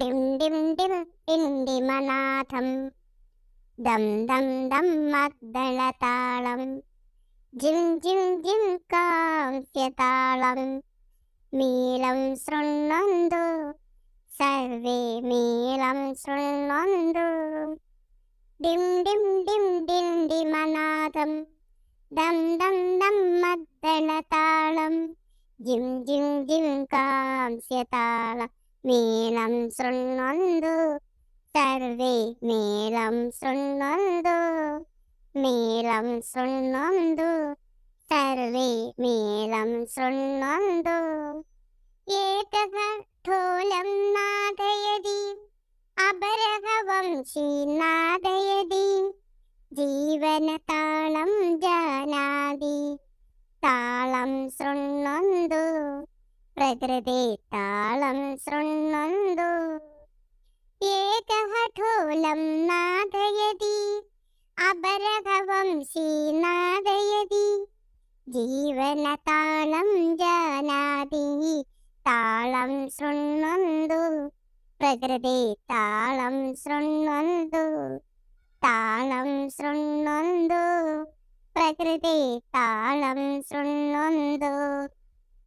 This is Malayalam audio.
ഡിം ഡിം ഡിം ഡിണ്ടിമനാഥം ദം ദം ദം മദ്ദളതാളം. ജിം ജിം ജിം കാംസ്യതാളം മീലം ശൃണ്വന്തു സർവേ മീലം ശൃണ്വന്തു ഡിം ഡിം ഡിം ഡിണ്ടിമനാഥം ദം ദം ദം മദ്ദളതാളം. ജിം ജിം ജിം കാംസ്യതാളം നീളം ശൃണ്ണന്തു സർവേ മേളം ശൃണ്ണന്തു മേളം ശൃണ്ണന്തു സർവേ മേളം ശൃണ്ണന്തു ഏകഹ ഠോലം നാദയതി അപരഹ വംശീ നാദയതി ജീവനതാളം ജാനാതി താളം ശൃണ്ണന്തു ప్రకృతి తాళం శృణ్వందు ఏకః నాదయతి అబరవంశీ నాదయతి జీవన తాళం జానాది తాళం శృణ్వందు ప్రకృతి తాళం శృణ్వందు తాళం శృణ్వందు ప్రకృతి తాళం శృణ్వందు